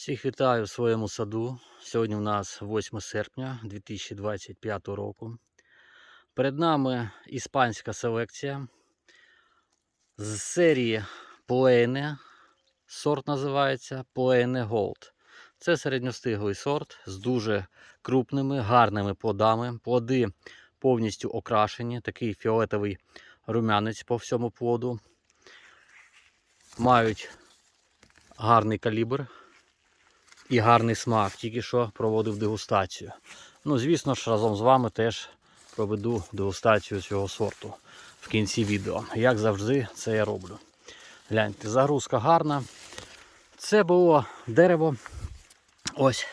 Всіх вітаю в своєму саду. Сьогодні у нас 8 серпня 2025 року. Перед нами іспанська селекція з серії Поене. Сорт називається Поене Gold. Це середньостиглий сорт з дуже крупними, гарними плодами. Плоди повністю окрашені, такий фіолетовий румянець по всьому плоду. Мають гарний калібр і гарний смак. Тільки що проводив дегустацію. Ну, звісно ж, разом з вами теж проведу дегустацію цього сорту в кінці відео. Як завжди, це я роблю. Гляньте, загрузка гарна. Це було дерево. Ось.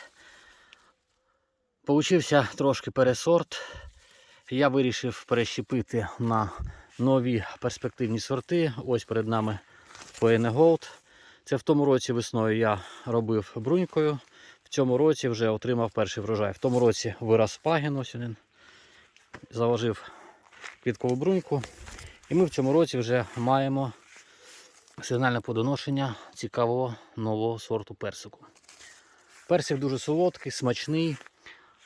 Получився трошки пересорт. Я вирішив перещепити на нові перспективні сорти. Ось перед нами Poene Gold. Це в тому році весною я робив брунькою. В цьому році вже отримав перший врожай. В тому році вираз пагін, ось він. Заложив квіткову бруньку. І ми в цьому році вже маємо сигнальне подоношення цікавого нового сорту персику. Персик дуже солодкий, смачний,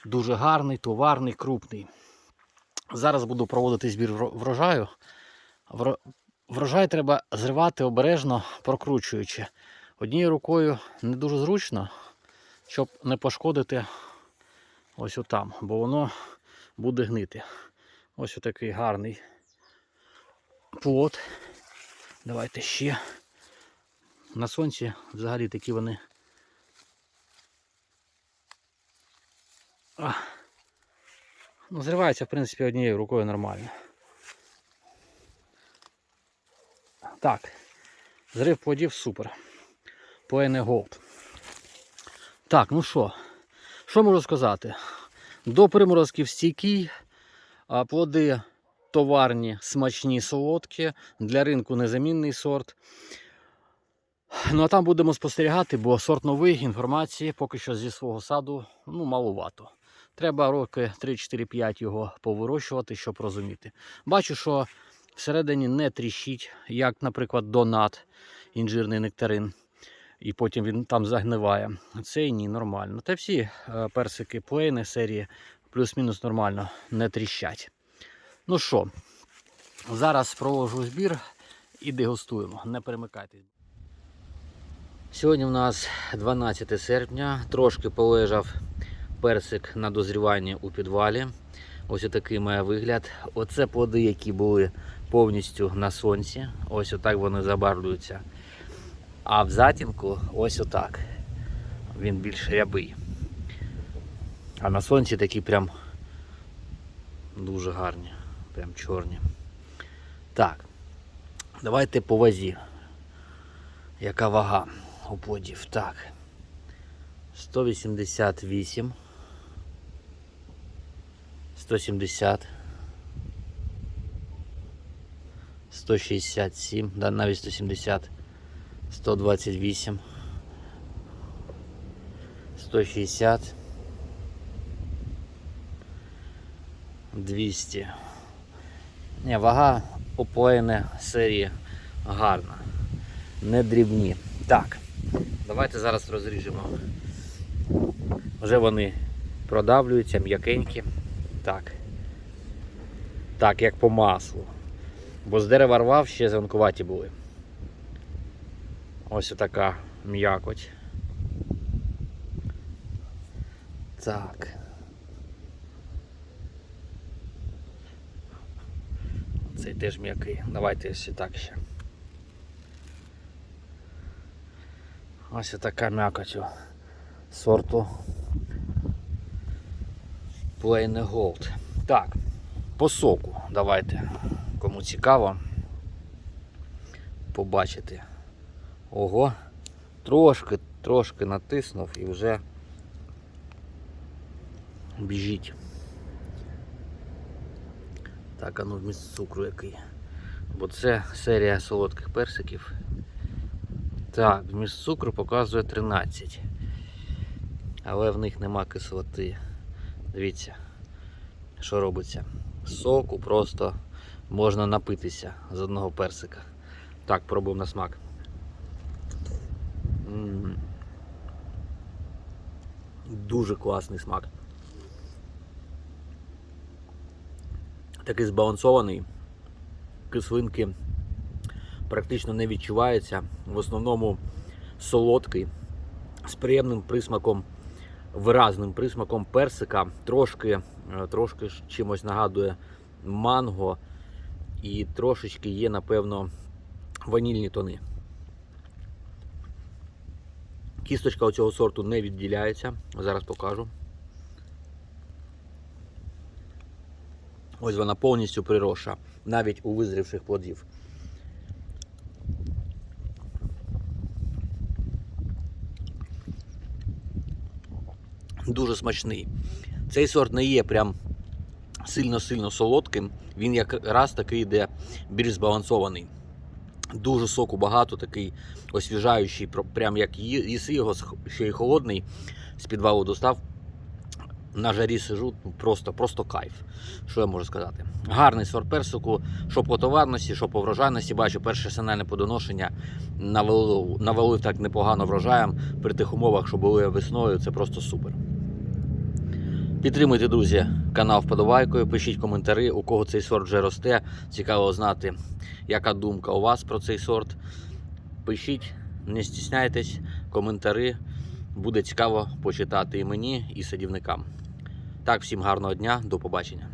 дуже гарний, товарний, крупний. Зараз буду проводити збір врожаю. Вро- Врожай треба зривати обережно, прокручуючи. Однією рукою не дуже зручно, щоб не пошкодити ось отам, бо воно буде гнити. Ось отакий гарний плод. Давайте ще. На сонці взагалі такі вони. А. Ну, зривається, в принципі, однією рукою нормально. Так, зрив плодів супер. Поене Gold. Так, ну що, що можу сказати? До приморозків стійкий, плоди товарні, смачні, солодкі, для ринку незамінний сорт. Ну а там будемо спостерігати, бо сорт новий, інформації поки що зі свого саду ну, маловато. Треба роки 3-4-5 його повирощувати, щоб розуміти. Бачу, що всередині не тріщить, як, наприклад, донат, інжирний нектарин, і потім він там загниває. Цей ні, нормально. Та всі е, персики плейни серії плюс-мінус нормально не тріщать. Ну що, зараз провожу збір і дегустуємо. Не перемикайтесь. Сьогодні у нас 12 серпня, трошки полежав персик на дозріванні у підвалі. Ось отакий має вигляд. Оце плоди, які були повністю на сонці. Ось отак вони забарвлюються. А в затінку ось отак. Він більш рябий. А на сонці такі прям дуже гарні, прям чорні. Так, давайте по вазі. Яка вага у плодів? Так. 188. 170. 167, да, навіть 170, 128, 160, 200. Не, вага опоєне серії гарна. Не дрібні. Так, давайте зараз розріжемо. Вже вони продавлюються, м'якенькі. Так. Так, як по маслу. Бо з дерева рвав ще зеленкуваті були. Ось така м'якоть. Так. Цей теж м'який. Давайте ось так ще. Ось така м'якоть сорту Plain Gold. Так, по соку давайте. Кому цікаво побачити. Ого, трошки, трошки натиснув і вже біжить. Так, а ну вміст цукру який. Бо це серія солодких персиків. Так, вміст цукру показує 13. Але в них нема кислоти. Дивіться, що робиться. Соку просто можна напитися з одного персика. Так, пробуємо на смак. Дуже класний смак. Такий збалансований. Кислинки практично не відчувається. В основному солодкий, з приємним присмаком, виразним присмаком персика, трошки, е, трошки чимось нагадує манго і трошечки є, напевно, ванільні тони. Кісточка цього сорту не відділяється. Зараз покажу. Ось вона повністю приросша, навіть у визрівших плодів. Дуже смачний. Цей сорт не є прям сильно-сильно солодким. Він якраз такий йде більш збалансований. Дуже соку багато, такий освіжаючий, прям як їси його ще й холодний, з підвалу достав. На жарі сижу, ну, просто, просто кайф. Що я можу сказати? Гарний сорт персику, що по товарності, що по врожайності. Бачу, перше сигнальне подоношення навалив, навалив так непогано врожаєм при тих умовах, що були весною. Це просто супер. Підтримуйте, друзі, канал вподобайкою, пишіть коментарі, у кого цей сорт вже росте. Цікаво знати, яка думка у вас про цей сорт. Пишіть, не стісняйтесь, коментарі. Буде цікаво почитати і мені, і садівникам. Так, всім гарного дня, до побачення.